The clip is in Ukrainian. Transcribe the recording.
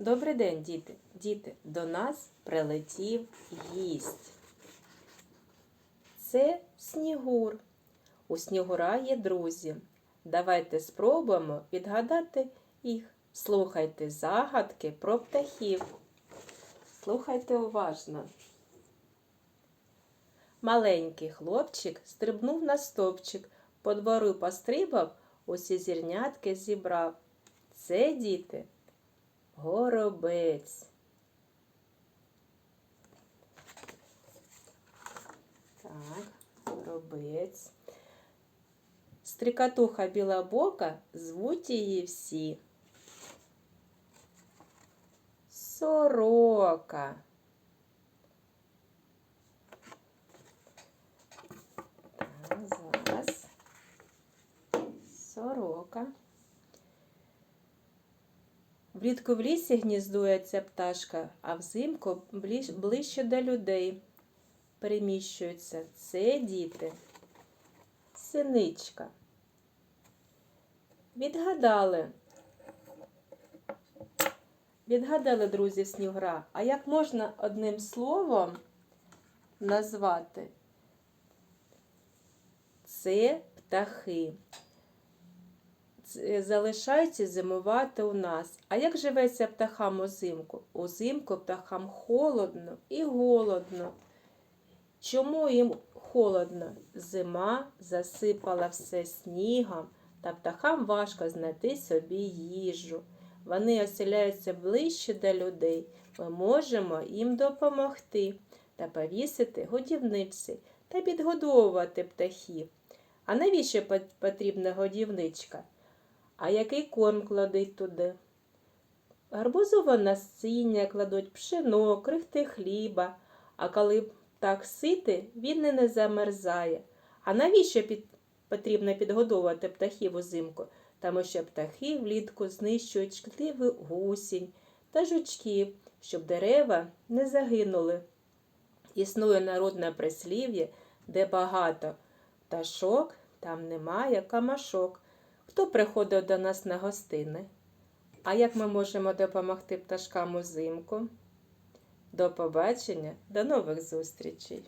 Добрий день, діти. Діти, до нас прилетів гість. Це снігур. У снігура є друзі. Давайте спробуємо відгадати їх. Слухайте загадки про птахів. Слухайте уважно. Маленький хлопчик стрибнув на стовпчик, по двору пострибав, усі зірнятки зібрав. Це діти Горобець. Так, горобець. Стрикатуха білобока, звуть її всі. Сорока. Влітку в лісі гніздується пташка, а взимку ближче до людей переміщується. Це діти. Синичка. Відгадали. Відгадали, друзі, снігра. А як можна одним словом назвати? Це птахи. Ц- залишаються зимувати у нас. А як живеться птахам узимку? Узимку птахам холодно і голодно. Чому їм холодно? Зима засипала все снігом, та птахам важко знайти собі їжу. Вони оселяються ближче до людей. Ми можемо їм допомогти та повісити годівниці та підгодовувати птахів. А навіщо потрібна годівничка? А який корм кладуть туди? Гарбузове насіння кладуть пшено, крихти хліба, а коли так сити, він і не замерзає. А навіщо під... потрібно підгодовувати птахів узимку? Тому що птахи влітку знищують шкідливий гусінь та жучків, щоб дерева не загинули. Існує народне прислів'я, де багато пташок, там немає камашок. Хто приходив до нас на гостини? А як ми можемо допомогти пташкам узимку? До побачення, до нових зустрічей!